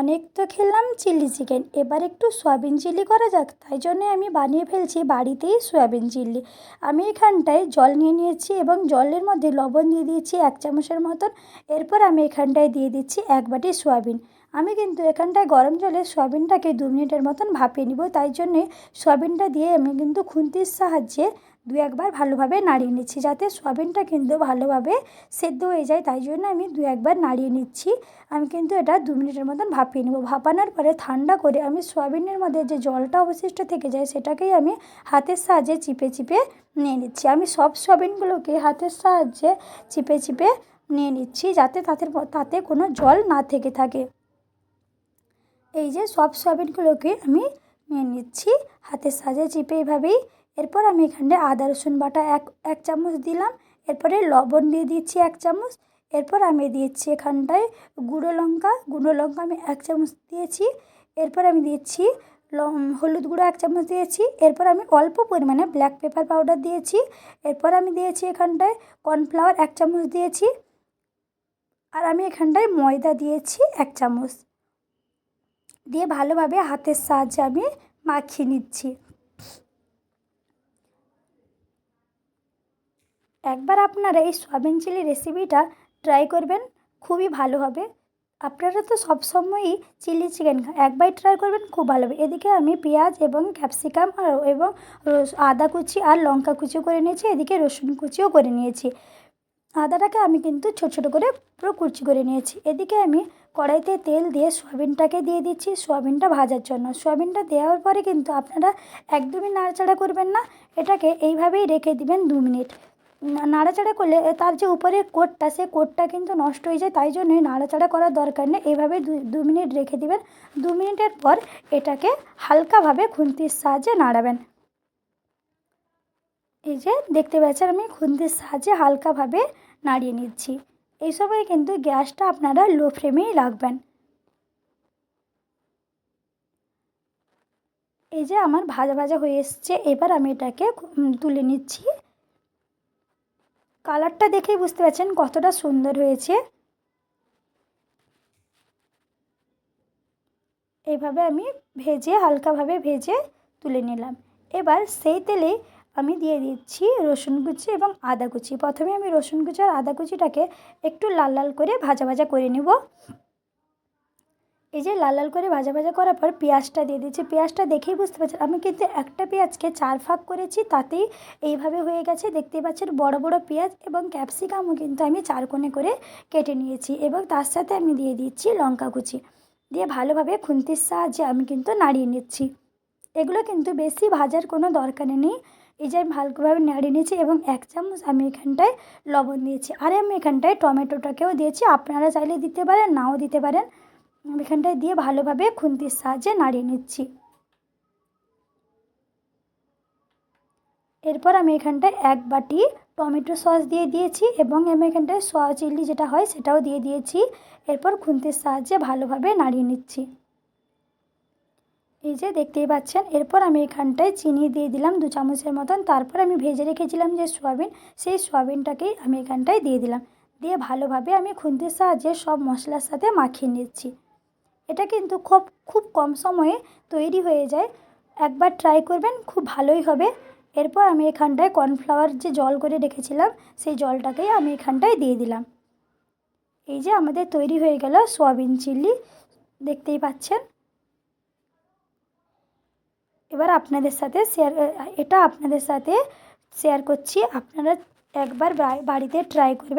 অনেক তো খেলাম চিলি চিকেন। এবার একটু সয়াবিন চিলি করা যাক। তাই জন্যে আমি বানিয়ে ফেলছি বাড়িতেই সয়াবিন চিলি। আমি এখানটায় জল নিয়ে নিয়েছি এবং জলের মধ্যে লবণ দিয়ে দিয়েছি এক চামচের মতন। এরপর আমি এখানটায় দিয়ে দিচ্ছি এক বাটি সয়াবিন। আমি কিন্তু এখানটায় গরম জলে সয়াবিনটাকে দু মিনিটের মতন ভাপিয়ে নিব। তাই জন্যে সয়াবিনটা দিয়ে আমি কিন্তু খুন্তির সাহায্যে দু একবার ভালোভাবে নাড়িয়ে নিচ্ছি, যাতে সোয়াবিনটা কিন্তু ভালোভাবে সেদ্ধ হয়ে যায়, তাই জন্য আমি দু একবার নাড়িয়ে নিচ্ছি। আমি কিন্তু এটা দু মিনিটের মতন ভাপিয়ে নেব। ভাপানোর পরে ঠান্ডা করে আমি সোয়াবিনের মধ্যে যে জলটা অবশিষ্ট থেকে যায়, সেটাকেই আমি হাতের সাহায্যে চিপে চিপে নিয়ে নিচ্ছি। আমি সব সয়াবিনগুলোকে হাতের সাহায্যে চিপে চিপে নিয়ে নিচ্ছি, যাতে তাদের তাতে কোনো জল না থেকে থাকে। এই যে সব সয়াবিনগুলোকে আমি নিয়ে নিচ্ছি, হাতের সাহায্যে চিপে এইভাবেই এরপর আমি এখানে আদা, রসুন বাটা এক এক চামচ দিলাম। এরপরে লবণ দিয়ে দিচ্ছি এক চামচ। এরপর আমি দিয়েছি এখানটায় গুঁড়ো লঙ্কা। গুঁড়ো লঙ্কা আমি এক চামচ দিয়েছি। এরপর আমি দিচ্ছি হলুদ গুঁড়ো এক চামচ দিয়েছি। এরপর আমি অল্প পরিমাণে ব্ল্যাক পেপার পাউডার দিয়েছি। এরপর আমি দিয়েছি এখানটায় কর্নফ্লাওয়ার এক চামচ দিয়েছি। আর আমি এখানটায় ময়দা দিয়েছি এক চামচ। দিয়ে ভালোভাবে হাতের সাহায্যে আমি মাখিয়ে নিচ্ছি। একবার আপনারা এই সয়াবিন চিলি রেসিপিটা ট্রাই করবেন, খুবই ভালো হবে। আপনারা তো সবসময়ই চিলি চিকেন একবার ট্রাই করবেন, খুব ভালো হবে। এদিকে আমি পেঁয়াজ এবং ক্যাপসিকাম এবং আদা কুচি আর লঙ্কা কুচিও করে নিয়েছি, এদিকে রসুন কুচিও করে নিয়েছি। আদাটাকে আমি কিন্তু ছোটো ছোটো করে পুরো কুচি করে নিয়েছি। এদিকে আমি কড়াইতে তেল দিয়ে সয়াবিনটাকে দিয়ে দিচ্ছি, সয়াবিনটা ভাজার জন্য। সয়াবিনটা দেওয়ার পরে কিন্তু আপনারা একদমই নাড়াচাড়া করবেন না, এটাকে এইভাবেই রেখে দিবেন দু মিনিট। নাড়াচাড়া করলে তার যে উপরের কোটটা, সে কোটটা কিন্তু নষ্ট হয়ে যায়, তাই জন্যই নাড়াচাড়া করার দরকার নেই। এইভাবে দু মিনিট রেখে দিবেন। দু মিনিটের পর এটাকে হালকাভাবে খুন্তির সাহায্যে নাড়াবেন। এই যে দেখতে পাচ্ছেন, আমি খুন্তির সাহায্যে হালকাভাবে নাড়িয়ে নিচ্ছি। এই সময় কিন্তু গ্যাসটা আপনারা লো ফ্লেমেই রাখবেন। এই যে আমার ভাজা ভাজা হয়ে এসছে, এবার আমি এটাকে তুলে নিচ্ছি। কালারটা দেখেই বুঝতে পারছেন কতটা সুন্দর হয়েছে। এইভাবে আমি ভেজে, হালকাভাবে ভেজে তুলে নিলাম। এবার সেই তেলে আমি দিয়ে দিচ্ছি রসুন কুচি এবং আদা কুচি। প্রথমে আমি রসুন কুচি আর আদা কুচিটাকে একটু লাল লাল করে ভাজা ভাজা করে নেব। এই যে লাল লাল করে ভাজা ভাজা করার পর পেঁয়াজটা দিয়ে দিচ্ছি পেঁয়াজটা দেখেই বুঝতে পারছেন, আমি কিন্তু একটা পেঁয়াজকে চার ফাঁক করেছি, তাতেই এইভাবে হয়ে গেছে। দেখতেই পাচ্ছেন বড় বড় পেঁয়াজ এবং ক্যাপসিকামও কিন্তু আমি চার কোণে করে কেটে নিয়েছি এবং তার সাথে আমি দিয়ে দিচ্ছি লঙ্কা কুচি। দিয়ে ভালোভাবে খুন্তির সাহায্যে আমি কিন্তু নাড়িয়ে নিচ্ছি। এগুলো কিন্তু বেশি ভাজার কোনো দরকার নেই। এই যে আমি ভালোভাবে নাড়িয়ে নিয়েছি এবং এক চামচ আমি এখানটায় লবণ দিয়েছি। আর আমি এখানটায় টমেটোটাকেও দিয়েছি, আপনারা চাইলে দিতে পারেন, নাও দিতে পারেন। এখানটায় দিয়ে ভালোভাবে খুন্তির সাহায্যে নাড়িয়ে নিচ্ছি। এরপর আমি এখানটায় এক বাটি টমেটো সস দিয়ে দিয়েছি এবং আমি এখানটায় সয়া চিলি যেটা হয় সেটাও দিয়ে দিয়েছি। এরপর খুন্তির সাহায্যে ভালোভাবে নাড়িয়ে নিচ্ছি। এই যে দেখতেই পাচ্ছেন, এরপর আমি এখানটায় চিনি দিয়ে দিলাম দু চামচের মতন। তারপর আমি ভেজে রেখেছিলাম যে সোয়াবিন, সেই সোয়াবিনটাকেই আমি এখানটায় দিয়ে দিলাম। দিয়ে ভালোভাবে আমি খুন্তির সাহায্যে সব মশলার সাথে মাখিয়ে নিচ্ছি। এটা কিন্তু খুব খুব কম সময়ে তৈরি হয়ে যায়। একবার ট্রাই করবেন, খুব ভালোই হবে। এরপর আমি এখানটায় কর্নফ্লাওয়ার যে জল করে রেখেছিলাম, সেই জলটাকেই আমি এখানটায় দিয়ে দিলাম। এই যে আমাদের তৈরি হয়ে গেল সোয়াবিন চিলি দেখতেই পাচ্ছেন। এবার আপনাদের সাথে শেয়ার এটা আপনাদের সাথে শেয়ার করছি। আপনারা একবার বাড়িতে ট্রাই করবেন।